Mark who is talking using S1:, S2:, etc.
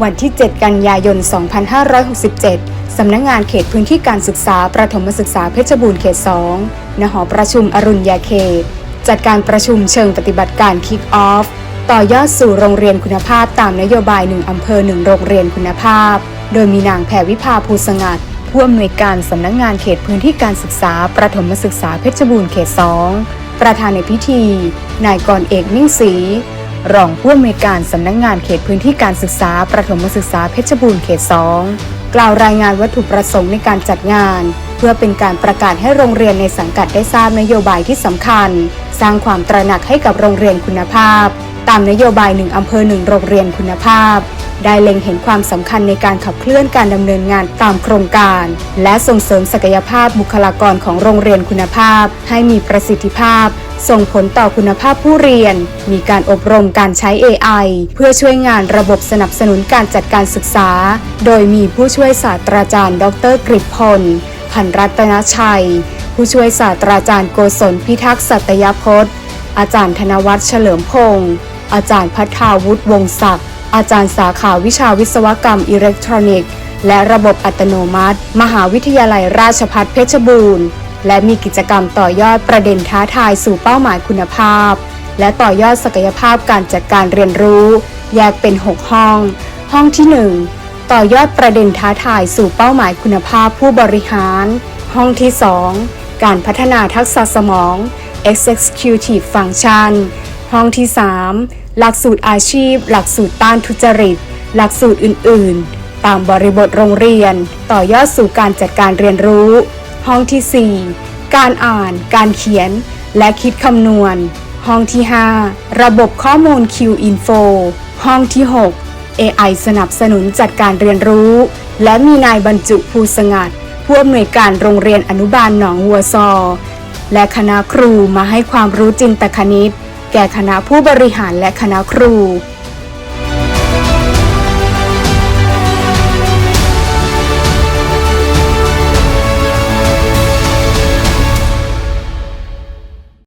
S1: วันที่ 7 กันยายน 2567 สำนักงงานเขตพื้นที่การศึกษาประถมศึกษาเพชรบูรณ์เขต 2 ณ หอประชุมอรุณยาเขต จัดการประชุมเชิงปฏิบัติการ Kick Off ต่อยอดสู่โรงเรียนคุณภาพตามนโยบาย 1 อำเภอ 1 โรงเรียนคุณภาพ โดยมีนางแพรวิภาภูสงัดผู้อำนวยการสำนักงงานเขตพื้นที่การศึกษาประถมศึกษาเพชรบูรณ์เขต 2 ประธานในพิธี นายกรเอกมิ่งศรี รองผู้อำนวยการสำนักงงานเขตพื้นที่การศึกษา ประถมศึกษาเพชรบูรณ์เขต 2 กล่าวรายงานวัตถุประสงค์ในการจัดงาน เพื่อเป็นการประกาศให้โรงเรียนในสังกัดได้ทราบนโยบายที่สำคัญ สร้างความตระหนักให้กับโรงเรียนคุณภาพ ตามนโยบายหนึ่งอำเภอหนึ่งโรงเรียนคุณภาพ ได้เล็งเห็นความสำคัญในการขับเคลื่อนการดำเนินงานตามโครงการ และส่งเสริมศักยภาพบุคลากรของโรงเรียนคุณภาพ ให้มีประสิทธิภาพ ส่งผลต่อคุณภาพผู้เรียน มีการอบรมการใช้ AI เพื่อช่วยงานระบบสนับสนุนการจัดการศึกษา โดยมีผู้ช่วยศาสตราจารย์ ดรกฤษพล พันรัตนชัย ผู้ช่วยศาสตราจารย์โกศลพิทักษ์สัตยพจน์ อาจารย์ธนวัฒน์เฉลิมพงศ์อาจารย์พัฒาวุฒิวงศักดิ์อาจารย์สาขาวิชาวิศวกรรมอิเล็กทรอนิกส์ และระบบอัตโนมัติ มหาวิทยาลัยราชภัฏเพชรบูรณ์ และมีกิจกรรมต่อยอดประเด็นท้าทายสู่เป้าหมายคุณภาพ และต่อยอดศักยภาพการจัดการเรียนรู้ แยกเป็น 6 ห้อง ห้องที่ 1 ต่อยอดประเด็นท้าทายสู่เป้าหมายคุณภาพผู้บริหาร ห้องที่ 2 การพัฒนาทักษะสมอง Executive Function ห้องที่ 3 หลักสูตรอาชีพ หลักสูตรต้านทุจริต หลักสูตรอื่น ๆ ตามบริบทโรงเรียน ต่อยอดสู่การจัดการเรียนรู้ ห้องที่ 4 การอ่าน การเขียน และคิดคำนวณ ห้องที่ 5 ระบบข้อมูล Q Info ห้องที่ 6 AI สนับสนุนจัดการเรียนรู้ และมีนายบรรจุภูสงัด ผู้อำนวยการโรงเรียนอนุบาลหนองวัวซอ และคณะครูมาให้ความรู้จินตคณิต แก่คณะผู้บริหารและคณะครู